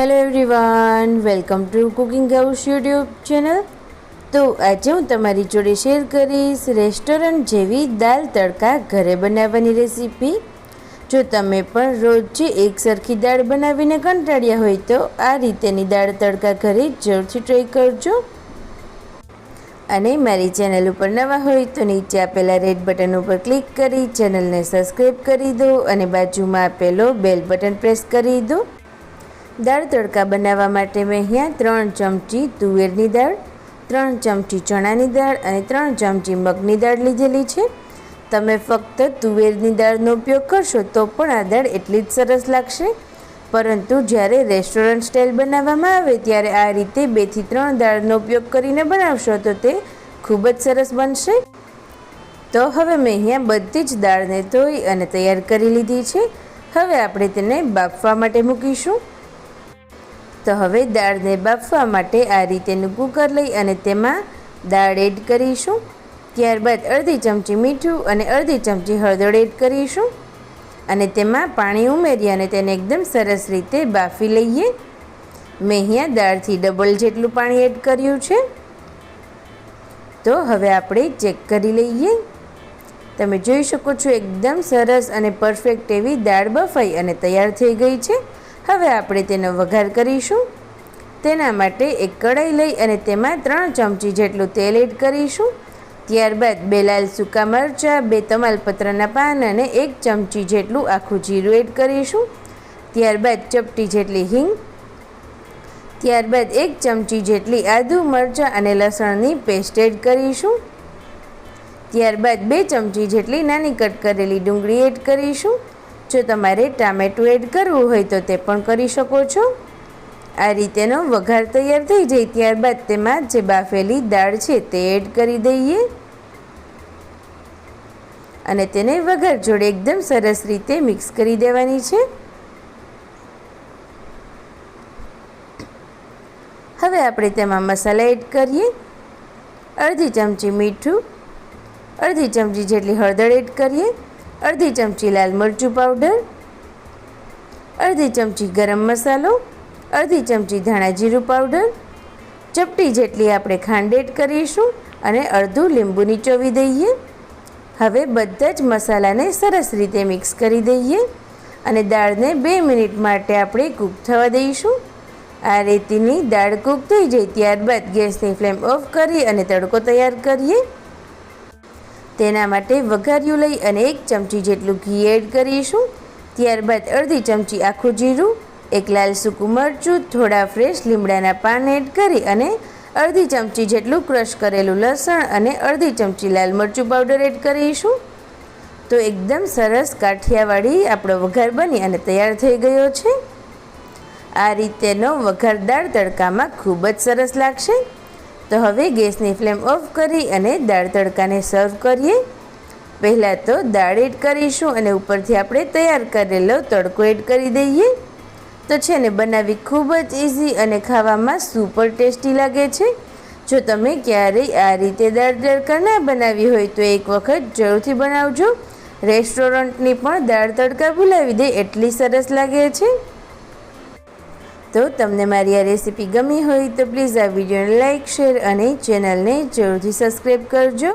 Hello everyone welcome to cooking house YouTube channel તો આજે હું તમારી જોડે શેર કરીશ રેસ્ટોરન્ટ જેવી દાલ તડકા ઘરે બનાવવાની રેસીપી જો તમે પણ રોજ એક સરખી દાળ બનાવીને કંટાળ્યા હોય તો આ રીતેની દાળ તડકા ઘરે જરૂરથી ટ્રાય કરજો. અને મારી ચેનલ ઉપર નવા હોય તો નીચે આપેલા રેડ બટન ઉપર ક્લિક કરી ચેનલને સબસ્ક્રાઈબ કરી દો અને બાજુમાં આપેલો બેલ બટન પ્રેસ કરી દો. દાળ તડકા બનાવવા માટે મેં અહીંયા ત્રણ ચમચી તુવેરની દાળ, ત્રણ ચમચી ચણાની દાળ અને ત્રણ ચમચી મગની દાળ લીધેલી છે. તમે ફક્ત તુવેરની દાળનો ઉપયોગ કરશો તો પણ આ દાળ એટલી જ સરસ લાગશે. પરંતુ જ્યારે રેસ્ટોરન્ટ સ્ટાઇલ બનાવવામાં આવે ત્યારે આ રીતે બેથી ત્રણ દાળનો ઉપયોગ કરીને બનાવશો તો તે ખૂબ જ સરસ બનશે. તો હવે મેં અહીંયા બધી જ દાળને ધોઈ અને તૈયાર કરી લીધી છે. હવે આપણે તેને બાફવા માટે મૂકીશું. તો હવે દાળને બાફવા માટે આ રીતેનું કુકર લઈ અને તેમાં દાળ એડ કરીશું. ત્યારબાદ અડધી ચમચી મીઠું અને અડધી ચમચી હળદર એડ કરીશું. અને તેમાં પાણી ઉમેરી અને તેને એકદમ સરસ રીતે બાફી લઈએ. મેં અહીંયા દાળથી ડબલ જેટલું પાણી એડ કર્યું છે. તો હવે આપણે ચેક કરી લઈએ. તમે જોઈ શકો છો એકદમ સરસ અને પરફેક્ટ એવી દાળ બફાઈ અને તૈયાર થઈ ગઈ છે. હવે આપણે તેનો વઘાર કરીશું. તેના માટે એક કઢાઈ લઈ અને તેમાં ત્રણ ચમચી જેટલું તેલ એડ કરીશું. ત્યારબાદ બે લાલ સૂકા મરચાં, બે તમાલપત્રના પાન અને એક ચમચી જેટલું આખું જીરું એડ કરીશું. ત્યારબાદ ચપટી જેટલી હિંગ. ત્યારબાદ એક ચમચી જેટલી આદુ મરચાં અને લસણની પેસ્ટ એડ કરીશું. ત્યારબાદ બે ચમચી જેટલી નાની કટ કરેલી ડુંગળી એડ કરીશું. જો તમારે ટામેટું એડ કરવું હોય તો તે પણ કરી શકો છો. આ રીતેનો વઘાર તૈયાર થઈ જાય ત્યારબાદ તેમાં જે બાફેલી દાળ છે તે એડ કરી દઈએ. અને તેને વઘાર જોડે એકદમ સરસ રીતે મિક્સ કરી દેવાની છે. હવે આપણે તેમાં મસાલા એડ કરીએ. અડધી ચમચી મીઠું, અડધી ચમચી જેટલી હળદર એડ કરીએ. અડધી ચમચી લાલ મરચું પાવડર અડધી ચમચી ગરમ મસાલો, અડધી ચમચી ધાણા જીરું પાવડર ચપટી જેટલી આપણે ખાંડ એડ કરીશું અને અડધું લીંબુ નીચોવી દઈએ. હવે બધા જ મસાલાને સરસ રીતે મિક્સ કરી દઈએ અને દાળને બે મિનિટ માટે આપણે કૂક થવા દઈશું. આ રેતીની દાળ કૂક થઈ જાય ત્યારબાદ ગેસની ફ્લેમ ઓફ કરી અને તડકો તૈયાર કરીએ. તેના માટે વઘાર્યું લઈ અને એક ચમચી જેટલું ઘી એડ કરીશું. ત્યારબાદ અડધી ચમચી આખું જીરું, એક લાલ સૂકું મરચું, થોડા ફ્રેશ લીમડાના પાન એડ કરી અને અડધી ચમચી જેટલું ક્રશ કરેલું લસણ અને અડધી ચમચી લાલ મરચું પાવડર એડ કરીશું. તો એકદમ સરસ કાઠિયાવાડી આપણો વઘાર બની અને તૈયાર થઈ ગયો છે. આ રીતેનો વઘાર દાળ તડકામાં ખૂબ જ સરસ લાગશે. તો હવે ગેસની ફ્લેમ ઓફ કરી અને દાળ તડકાને સર્વ કરીએ. પહેલાં તો દાળ એડ કરીશું અને ઉપરથી આપણે તૈયાર કરેલો તડકો એડ કરી દઈએ. તો છે ને બનાવી ખૂબ જ ઇઝી અને ખાવામાં સુપર ટેસ્ટી લાગે છે. જો તમે ક્યારેય આ રીતે દાળ તડકા ના બનાવી હોય તો એક વખત જરૂરથી બનાવજો. રેસ્ટોરન્ટની પણ દાળ તડકા ભૂલાવી દે એટલી સરસ લાગે છે. તો તમને મારી આ રેસીપી ગમી હોય તો પ્લીઝ આ વિડીયોને લાઇક શેર અને ચેનલને જરૂરથી સબસ્ક્રાઈબ કરજો.